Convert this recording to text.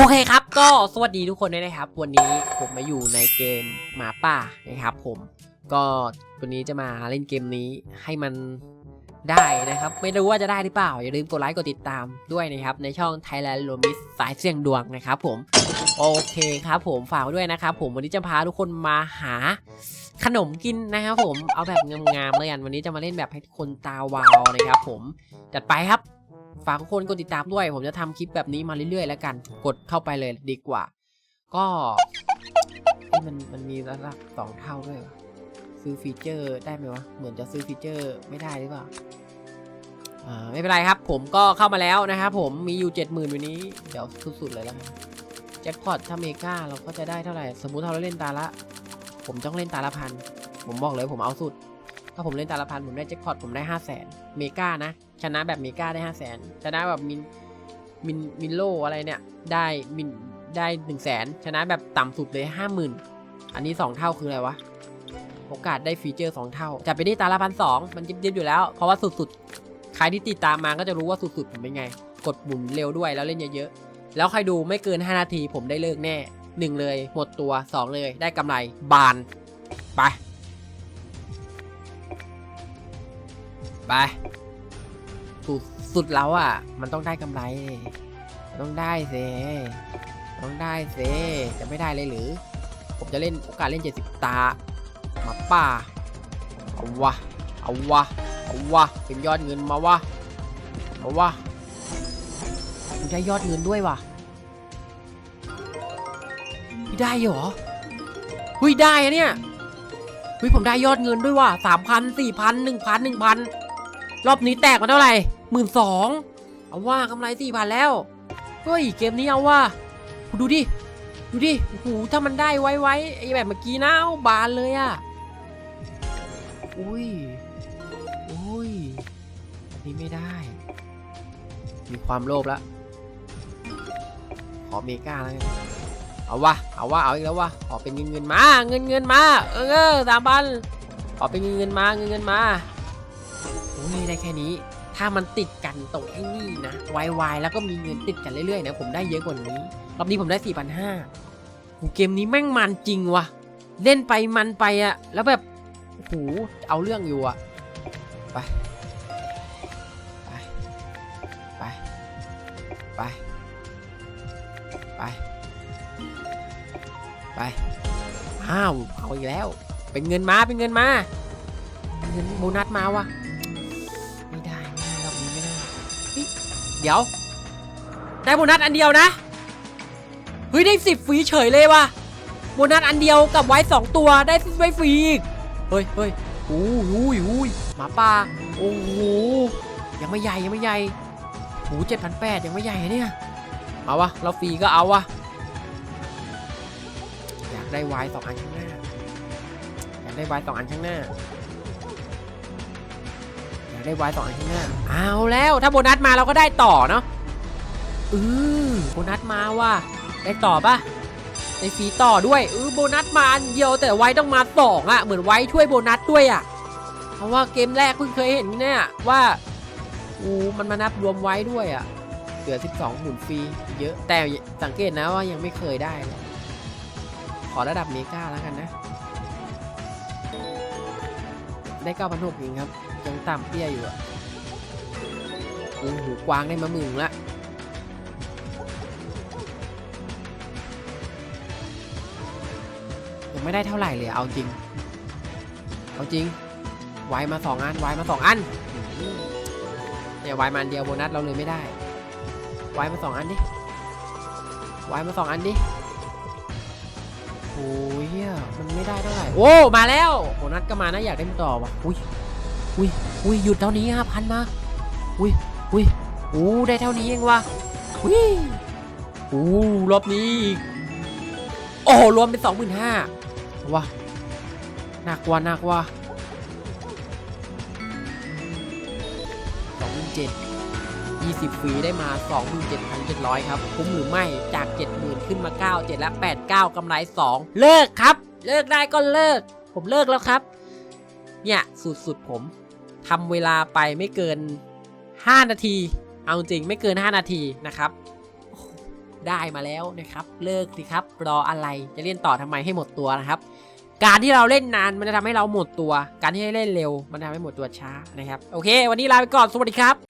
โอเคครับ ก็สวัสดีทุกคนด้วยนะครับ วันนี้ผมมาอยู่ในเกมหมาป่านะครับ ผมก็วันนี้จะมาเล่นเกมนี้ให้มันได้นะครับ ไม่รู้ว่าจะได้หรือเปล่า อย่าลืมกดไลค์กดติดตามด้วยนะครับ ในช่อง Thailand l o m i s สายเสี่ยงดวงนะครับ ผมโอเคครับ ผมฝากด้วยนะครับ ผมวันนี้จะพาทุกคนมาหาขนมกินนะครับ ผมเอาแบบงามๆเลยกันวันนี้จะมาเล่นแบบให้ทุกคนตาวาวนะครับ ผมจัดไปครับ ฝากทุกคนกดติดตามด้วย ผมจะทำคลิปแบบนี้มาเรื่อยๆ แล้วกัน กดเข้าไปเลยดีกว่า ก็มันมันมีระดับสองเท่าด้วยซื้อฟีเจอร์ได้ไหมวะ เหมือนจะซื้อฟีเจอร์ไม่ได้หรือเปล่าอ่าไม่เป็นไรครับ ผมก็เข้ามาแล้วนะครับผมมีอยู่70,000วันนี้ เดี๋ยวสุดๆเลยแล้วกันแจ็คพอตถ้าเมกาเราก็จะได้เท่าไหร่ สมมุติเราเล่นตาละ ผมต้องเล่นตาละพัน ผมบอกเลยผมเอาสุด ถ้าผมเล่นตาละพันผมได้แจ็คพอตผมได้ห้าแสนเมกานะ ชนะแบบเมกาได้ห้าแสนชนะแบบมินมินมินโลอะไรเนี่ยได้มินได้หนึ่งแสนชนะแบบต่ำสุดเลยห้าหมื่นอันนี้สองเท่าคืออะไรวะโอกาสได้ฟีเจอร์สองเท่าจะไปที่ตาละพันสองมันยิบยิบอยู่แล้ว เพราะว่าสุดๆใครที่ติดตามมาก็จะรู้ว่าสุดๆผมเป็นไง กดหมุนเร็วด้วยแล้วเล่นเยอะๆแล้วใครดูไม่เกิน 5 นาทีผมได้เลิกแน่หนึ่งเลยหมดตัวสองเลยได้กำไรบานไป ไปสุดสุดแล้วอะ มันต้องได้กำไร ต้องได้เซต้องได้เซจะไม่ได้เลยหรือ ผมจะเล่นโอกาสเล่น 70 ตาหมาป่าเอาวะเอาวะเอาวะเป็นยอดเงินมาวะเอาวะผมได้ยอดเงินด้วยวะไม่ได้เหรอเฮ้ยได้อะเนี่ยเฮ้ยผมได้ยอดเงินด้วยว่ะสามพันสี่พันหนึ่งพันหนึ่งพัน รอบนี้แตกมาเท่าไหร่หมื่นสองเอาว่ากำไรสี่พันแล้ว เฮ้ย เกมนี้เอาว่าดูดิ ดูดิโอ้โหถ้ามันได้ไว้ไว้ไอ้แบบเมื่อกี้นะเอาบานเลยอะอุ้ยอุ้ยอันนี้ไม่ได้ มีความโลภแล้วขอเมกาแล้วกันเอาวะเอาวะเอาอีกแล้ววะขอเป็นเงินเงินมา เงินเงินมา เออสามพันขอเป็นเงินเงินมาเงินเงินมา อ้ยได้แค่นี้ ถ้ามันติดกันตรงไอ้นี่นะวายวายแล้วก็มีเงินติดกันเรื่อยๆนะผมได้เยอะกว่านี้รอบนี้ผมได้4,500โหเกมนี้แม่งมันจริงวะเล่นไปมันไปอะแล้วแบบโอ้โหเอาเรื่องอยู่อะไปไปไปไปไปไปอ้าวเอาอีกแล้ว เป็นเงินมาเป็นเงินมาเงินโบนัสมาวะ เดี๋ยว ได้โบนัสอันเดียวนะ เฮ้ยได้สิบฟรีเฉยเลยว่ะ โบนัสอันเดียวกับไว้สองตัวได้ไว้ฟรีอีก เฮ้ยเฮ้ยอู้หูยหูยหมาป่า โอ้โห ยังไม่ใหญ่ยังไม่ใหญ่หูเจ็ดพันแปดยังไม่ใหญ่เนี่ย เอาวะ เราฟรีก็เอาวะ อยากได้ไว้สองอันข้างหน้า อยากได้ไว้สองอันข้างหน้าอยากได้ไว้สองอันข้างหน้าเอาแล้วถ้าโบนัสมาเราก็ได้ต่อเนาะอือโบนัสมาว่ะได้ต่อปะได้ฟรีต่อด้วยเออโบนัสมาอันเดียวแต่ไว้ต้องมาสองอะเหมือนไว้ช่วยโบนัสด้วยอะเพราะว่าเกมแรกเพิ่งเคยเห็นเนี่ยว่าอูมันมานับรวมไว้ด้วยอะเหลือ 12หมุนฟรีเยอะแต่สังเกตนะว่ายังไม่เคยได้เลยขอระดับเมกาแล้วกันนะ ได้9,600เองครับ ยังต่ำเตี้ยอยู่อะโอ้โหกวางได้มาหมื่นละยังไม่ได้เท่าไหร่เลยเอาจริง เอาจริง ไว้มาสองอัน ไว้มาสองอันเนี่ยไว้มาอันเดียวโบนัสเราเลยไม่ได้ ไว้มาสองอันดิ ไว้มาสองอันดิโอ้ยเหี้ยมันไม่ได้เท่าไหร่ โอ้ มาแล้วโบนัสก็มานะอยากได้ต่อว่ะ อุ้ย อุ้ยอุ้ยหยุดเท่านี้ห้าพันมาอุ้ยอุ้ยโอ้ได้เท่านี้เองวะอุ้ยโอ้รอบนี้อีกโอ้รวมเป็นสองหมื่นห้าว้าหนักว่าหนักว่าสองหมื่นเจ็ดยี่สิบฟรีได้มาสองหมื่นเจ็ดพันเจ็ดร้อยครับคุ้มหรือไม่จากเจ็ดหมื่นขึ้นมาเก้าเจ็ดและแปดเก้ากำไรสองเลิกครับ เลิกได้ก็เลิก ผมเลิกแล้วครับ เนี่ยสุดๆผม ทำเวลาไปไม่เกิน 5 นาที เอาจริงไม่เกิน 5 นาทีนะครับได้มาแล้วนะครับ เลิกสิครับรออะไรจะเล่นต่อทำไมให้หมดตัวนะครับ การที่เราเล่นนานมันจะทำให้เราหมดตัว การที่เล่นเร็ว มันทำให้หมดตัวช้านะครับ โอเค วันนี้ลาไปก่อนสวัสดีครับ